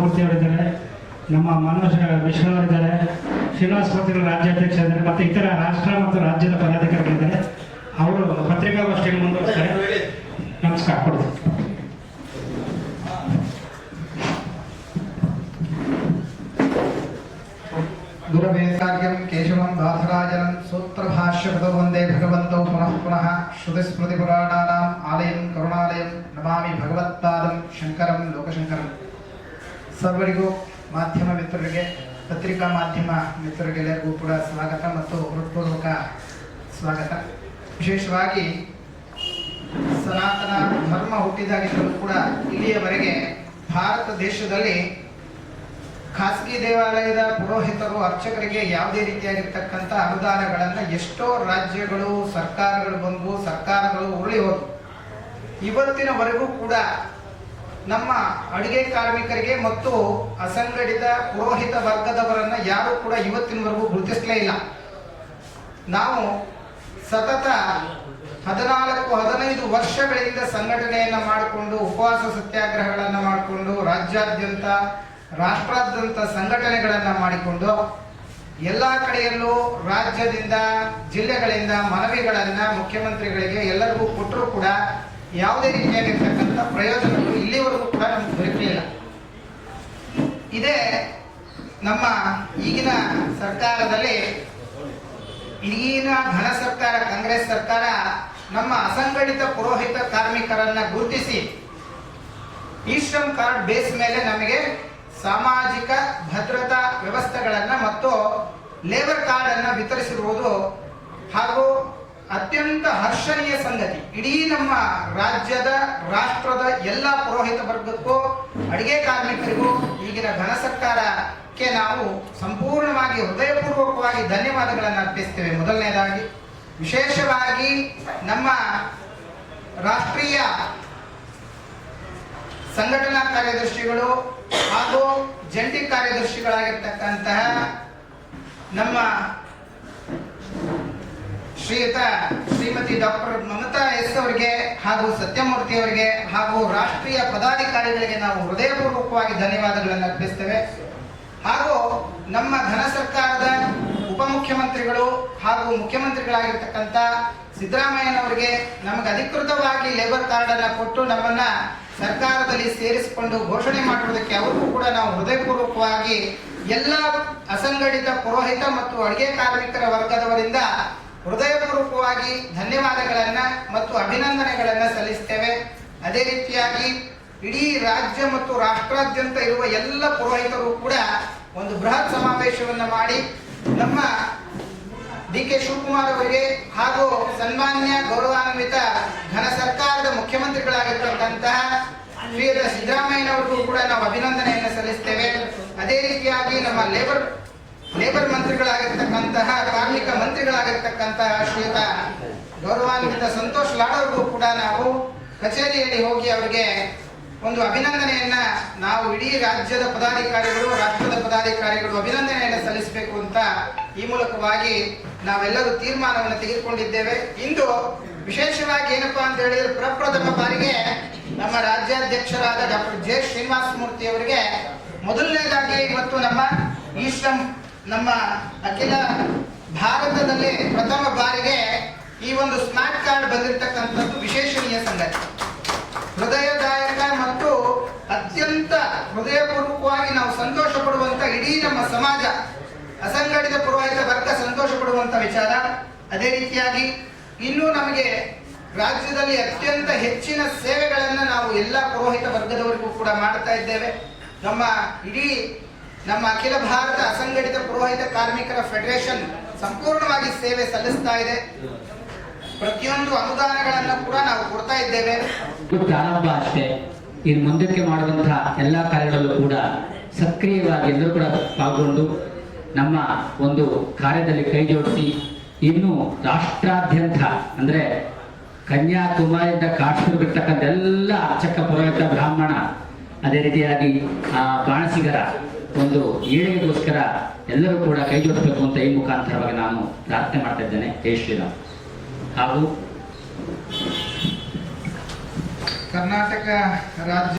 ಮೂರ್ತಿ ಅವರಿದ್ದಾರೆ, ನಮ್ಮ ಮನೋಜ್ ಮಿಶ್ರಾ ಅವರಿದ್ದಾರೆ, ಶ್ರೀನಿವಾಸ ಪತ್ರಿಕೆ ರಾಜ್ಯಾಧ್ಯಕ್ಷ ಇದ್ದಾರೆ, ಮತ್ತು ಇತರ ರಾಷ್ಟ್ರ ಮತ್ತು ರಾಜ್ಯದ ಪದಾಧಿಕಾರಿಗಳಿದ್ದಾರೆ ಅವರು ಪತ್ರಿಕಾಗೋಷ್ಠಿಯನ್ನು ಮುಂದುವರಿಸ್ತಾರೆ. ನಮಸ್ಕಾರ ಕೊಡಿ ಗುರವೇದಾರ್ಯಂ ಕೇಶವಂ ದಾಸರಾಜನಂ ಸೂತ್ರಭಾಷ್ಯಕೃತೋ ವಂದೇ ಭಗವಂತೌ ಪುನಃ ಪುನಃ ಶ್ರುತಿಸ್ಮೃತಿಪುರಾಣಾನಾಂ ಆಲಯಂ ಕರುಣಾಲಯಂ ನಮಾಮಿ ಭಗವತ್ಪಾದಂ ಶಂಕರಂ ಲೋಕಶಂಕರಂ. ಸರ್ವರಿಗೂ ಮಾಧ್ಯಮ ಮಿತ್ರರಿಗೆ, ಪತ್ರಿಕಾ ಮಾಧ್ಯಮ ಮಿತ್ರರಿಗೆಲ್ಲರಿಗೂ ಕೂಡ ಸ್ವಾಗತ ಮತ್ತು ಹೃತ್ಪೂರ್ವಕ ಸ್ವಾಗತ. ವಿಶೇಷವಾಗಿ ಸನಾತನ ಧರ್ಮ ಹುಟ್ಟಿದಾಗಿದ್ದರೂ ಕೂಡ ಇಲ್ಲಿಯವರೆಗೆ ಭಾರತ ದೇಶದಲ್ಲಿ ಖಾಸಗಿ ದೇವಾಲಯದ ಪುರೋಹಿತರು, ಅರ್ಚಕರಿಗೆ ಯಾವುದೇ ರೀತಿಯಾಗಿರ್ತಕ್ಕಂಥ ಅನುದಾನಗಳನ್ನು ಎಷ್ಟೋ ರಾಜ್ಯಗಳು, ಸರ್ಕಾರಗಳು ಬಂದು ಸರ್ಕಾರಗಳು ಉರುಳಿ ಹೋದವು. ಇವತ್ತಿನವರೆಗೂ ಕೂಡ ನಮ್ಮ ಅಡುಗೆ ಕಾರ್ಮಿಕರಿಗೆ ಮತ್ತು ಅಸಂಘಟಿತ ಪುರೋಹಿತ ವರ್ಗದವರನ್ನ ಯಾರು ಕೂಡ ಇವತ್ತಿನವರೆಗೂ ಗುರುತಿಸಲೇ ಇಲ್ಲ. ನಾವು ಸತತ ಹದಿನಾಲ್ಕು, ಹದಿನೈದು ವರ್ಷಗಳಿಂದ ಸಂಘಟನೆಯನ್ನ ಮಾಡಿಕೊಂಡು, ಉಪವಾಸ ಸತ್ಯಾಗ್ರಹಗಳನ್ನು ಮಾಡಿಕೊಂಡು, ರಾಜ್ಯಾದ್ಯಂತ, ರಾಷ್ಟ್ರಾದ್ಯಂತ ಸಂಘಟನೆಗಳನ್ನ ಮಾಡಿಕೊಂಡು, ಎಲ್ಲ ಕಡೆಯಲ್ಲೂ ರಾಜ್ಯದಿಂದ, ಜಿಲ್ಲೆಗಳಿಂದ ಮನವಿಗಳನ್ನ ಮುಖ್ಯಮಂತ್ರಿಗಳಿಗೆ ಎಲ್ಲರಿಗೂ ಕೊಟ್ಟರೂ ಕೂಡ ಯಾವುದೇ ರೀತಿಯಾಗಿರ್ತಕ್ಕಂಥ ಪ್ರಯೋಜನಗಳು ಇಲ್ಲಿವರೆಗೂ ಕೂಡ ನಮ್ಗೆ ದೊರಕಲಿಲ್ಲ ಇದೇ ನಮ್ಮ ಈಗಿನ ಸರ್ಕಾರದಲ್ಲಿ ಈಗಿನ ಘನ ಸರ್ಕಾರ, ಕಾಂಗ್ರೆಸ್ ಸರ್ಕಾರ ನಮ್ಮ ಅಸಂಘಟಿತ ಪುರೋಹಿತ ಕಾರ್ಮಿಕರನ್ನ ಗುರುತಿಸಿ ಈ ಶ್ರಮ್ ಕಾರ್ಡ್ ಬೇಸ್ ಮೇಲೆ ನಮಗೆ ಸಾಮಾಜಿಕ ಭದ್ರತಾ ವ್ಯವಸ್ಥೆಗಳನ್ನ ಮತ್ತು ಲೇಬರ್ ಕಾರ್ಡ್ ಅನ್ನ ವಿತರಿಸಿರುವುದು ಹರ್ಷಣೀಯ ಸಂಗತಿ. ಇಡೀ ನಮ್ಮ ರಾಜ್ಯದ, ರಾಷ್ಟ್ರದ ಎಲ್ಲ ಪುರೋಹಿತ ವರ್ಗಕ್ಕೂ, ಅಡಿಗೆ ಕಾರ್ಮಿಕರಿಗೂ ಈಗಿನ ಘನ ಸರ್ಕಾರಕ್ಕೆ ನಾವು ಸಂಪೂರ್ಣವಾಗಿ ಹೃದಯಪೂರ್ವಕವಾಗಿ ಧನ್ಯವಾದಗಳನ್ನು ಅರ್ಪಿಸ್ತೇವೆ. ಮೊದಲನೇದಾಗಿ, ವಿಶೇಷವಾಗಿ ನಮ್ಮ ರಾಷ್ಟ್ರೀಯ ಸಂಘಟನಾ ಕಾರ್ಯದರ್ಶಿಗಳು ಹಾಗೂ ಜಂಟಿ ಕಾರ್ಯದರ್ಶಿಗಳಾಗಿರ್ತಕ್ಕಂತಹ ನಮ್ಮ ಶ್ರೀಯುತ ಶ್ರೀಮತಿ ಡಾಕ್ಟರ್ ಮಮತಾ ಎಸ್ ಅವರಿಗೆ ಹಾಗೂ ಸತ್ಯಮೂರ್ತಿ ಅವರಿಗೆ ಹಾಗೂ ರಾಷ್ಟ್ರೀಯ ಪದಾಧಿಕಾರಿಗಳಿಗೆ ನಾವು ಹೃದಯಪೂರ್ವಕವಾಗಿ ಧನ್ಯವಾದಗಳನ್ನು ಅರ್ಪಿಸ್ತೇವೆ. ಹಾಗೂ ನಮ್ಮ ಘನ ಸರ್ಕಾರದ ಉಪಮುಖ್ಯಮಂತ್ರಿಗಳು ಹಾಗೂ ಮುಖ್ಯಮಂತ್ರಿಗಳಾಗಿರ್ತಕ್ಕಂಥ ಸಿದ್ದರಾಮಯ್ಯನವರಿಗೆ ನಮಗೆ ಅಧಿಕೃತವಾಗಿ ಲೇಬರ್ ಕಾರ್ಡ್ ಅನ್ನ ಕೊಟ್ಟು ನಮ್ಮನ್ನ ಸರ್ಕಾರದಲ್ಲಿ ಸೇರಿಸಿಕೊಂಡು ಘೋಷಣೆ ಮಾಡುವುದಕ್ಕೆ ಅವರಿಗೂ ಕೂಡ ನಾವು ಹೃದಯಪೂರ್ವಕವಾಗಿ ಎಲ್ಲ ಅಸಂಘಟಿತ ಪುರೋಹಿತ ಮತ್ತು ಅಡುಗೆ ಕಾರ್ಮಿಕರ ವರ್ಗದವರಿಂದ ಹೃದಯಪೂರ್ವಕವಾಗಿ ಧನ್ಯವಾದಗಳನ್ನು ಮತ್ತು ಅಭಿನಂದನೆಗಳನ್ನು ಸಲ್ಲಿಸ್ತೇವೆ. ಅದೇ ರೀತಿಯಾಗಿ ಇಡೀ ರಾಜ್ಯ ಮತ್ತು ರಾಷ್ಟ್ರಾದ್ಯಂತ ಇರುವ ಎಲ್ಲ ಪುರೋಹಿತರು ಕೂಡ ಒಂದು ಬೃಹತ್ ಸಮಾವೇಶವನ್ನು ಮಾಡಿ ನಮ್ಮ ಡಿ ಕೆ ಶಿವಕುಮಾರ್ ಅವರಿಗೆ ಹಾಗೂ ಸನ್ಮಾನ್ಯ ಗೌರವಾನ್ವಿತ ಘನ ಸರ್ಕಾರದ ಮುಖ್ಯಮಂತ್ರಿಗಳಾಗಿರ್ತಕ್ಕಂತಹ ಶ್ರೀಯುತ ಸಿದ್ದರಾಮಯ್ಯನವರಿಗೂ ಕೂಡ ನಾವು ಅಭಿನಂದನೆಯನ್ನು ಸಲ್ಲಿಸ್ತೇವೆ. ಅದೇ ರೀತಿಯಾಗಿ ನಮ್ಮ ಲೇಬರ್ ಲೇಬರ್ ಮಂತ್ರಿಗಳಾಗಿರ್ತಕ್ಕಂತಹ ಕಾರ್ಮಿಕ ಮಂತ್ರಿಗಳಾಗಿರ್ತಕ್ಕಂತಹ ಶ್ರೀಯುತ ಗೌರವಾನ್ವಿತ ಸಂತೋಷ್ ಲಾಡ್ ಅವ್ರಿಗೂ ಕೂಡ ನಾವು ಕಚೇರಿಯಲ್ಲಿ ಹೋಗಿ ಅವರಿಗೆ ಒಂದು ಅಭಿನಂದನೆಯನ್ನ ನಾವು ಇಡೀ ರಾಜ್ಯದ ಪದಾಧಿಕಾರಿಗಳು, ರಾಷ್ಟ್ರದ ಪದಾಧಿಕಾರಿಗಳು ಅಭಿನಂದನೆಯನ್ನು ಸಲ್ಲಿಸಬೇಕು ಅಂತ ಈ ಮೂಲಕವಾಗಿ ನಾವೆಲ್ಲರೂ ತೀರ್ಮಾನವನ್ನು ತೆಗೆದುಕೊಂಡಿದ್ದೇವೆ. ಇಂದು ವಿಶೇಷವಾಗಿ ಏನಪ್ಪಾ ಅಂತ ಹೇಳಿದ್ರೆ ಪ್ರಪ್ರಥಮ ಬಾರಿಗೆ ನಮ್ಮ ರಾಜ್ಯಾಧ್ಯಕ್ಷರಾದ ಡಾಕ್ಟರ್ ಜೆ ಶ್ರೀನಿವಾಸ ಮೂರ್ತಿ ಅವರಿಗೆ ಮೊದಲನೇದಾಗಿ ಮತ್ತು ನಮ್ಮ ಈ ಶ್ರಮ್ ನಮ್ಮ ಅಖಿಲ ಭಾರತದಲ್ಲಿ ಪ್ರಥಮ ಬಾರಿಗೆ ಈ ಒಂದು ಸ್ಮಾರ್ಟ್ ಕಾರ್ಡ್ ಬಂದಿರತಕ್ಕಂಥದ್ದು ವಿಶೇಷಣೀಯ ಸಂಗತಿ. ಹೃದಯದಾಯಕ ಮತ್ತು ಅತ್ಯಂತ ಹೃದಯಪೂರ್ವಕವಾಗಿ ನಾವು ಸಂತೋಷ ಪಡುವಂತ ಇಡೀ ನಮ್ಮ ಸಮಾಜ, ಅಸಂಘಟಿತ ಪುರೋಹಿತ ವರ್ಗ ಸಂತೋಷ ಪಡುವಂತ ವಿಚಾರ. ಅದೇ ರೀತಿಯಾಗಿ ಇನ್ನೂ ನಮಗೆ ರಾಜ್ಯದಲ್ಲಿ ಅತ್ಯಂತ ಹೆಚ್ಚಿನ ಸೇವೆಗಳನ್ನು ನಾವು ಎಲ್ಲ ಪುರೋಹಿತ ವರ್ಗದವರಿಗೂ ಕೂಡ ಮಾಡ್ತಾ ಇದ್ದೇವೆ. ನಮ್ಮ ಇಡೀ ನಮ್ಮ ಅಖಿಲ ಭಾರತ ಅಸಂಘಟಿತ ಪುರೋಹಿತ ಕಾರ್ಮಿಕರ ಫೆಡರೇಷನ್ ಸಂಪೂರ್ಣವಾಗಿ ಸೇವೆ ಸಲ್ಲಿಸ್ತಾ ಇದೆ. ಪ್ರತಿಯೊಂದು ಅನುದಾನಗಳನ್ನು ಕೂಡ ನಾವು ಕೊಡ್ತಾ ಇದ್ದೇವೆ. ಇದು ಪ್ರಾರಂಭ ಅಷ್ಟೇ. ಇನ್ನು ಮುಂದಕ್ಕೆ ಮಾಡುವಂತಹ ಎಲ್ಲ ಕಾರ್ಯಗಳಲ್ಲೂ ಕೂಡ ಸಕ್ರಿಯವಾಗಿ ಎಲ್ಲರೂ ಕೂಡ ಪಾಲ್ಗೊಂಡು ನಮ್ಮ ಒಂದು ಕಾರ್ಯದಲ್ಲಿ ಕೈ ಜೋಡಿಸಿ ಇನ್ನು ರಾಷ್ಟ್ರಾದ್ಯಂತ ಅಂದರೆ ಕನ್ಯಾಕುಮಾರಿಯಿಂದ ಕಾಶ್ಮೀರ ಎಲ್ಲ ಅರ್ಚಕ ಪುರೋಹಿತ ಬ್ರಾಹ್ಮಣ ಅದೇ ರೀತಿಯಾಗಿ ಆ ಬಾಣಸಿಗರ ಒಂದು ಏಳಿಗೆಗೋಸ್ಕರ ಎಲ್ಲರೂ ಕೂಡ ಕೈ ಜೋಡಿಸಬೇಕು ಅಂತ ಈ ಮುಖಾಂತರವಾಗಿ ನಾನು ಪ್ರಾರ್ಥನೆ ಮಾಡ್ತಾ ಇದ್ದೇನೆ. ಜೈ ಶ್ರೀರಾಮ್. ಹಾಗೂ ಕರ್ನಾಟಕ ರಾಜ್ಯ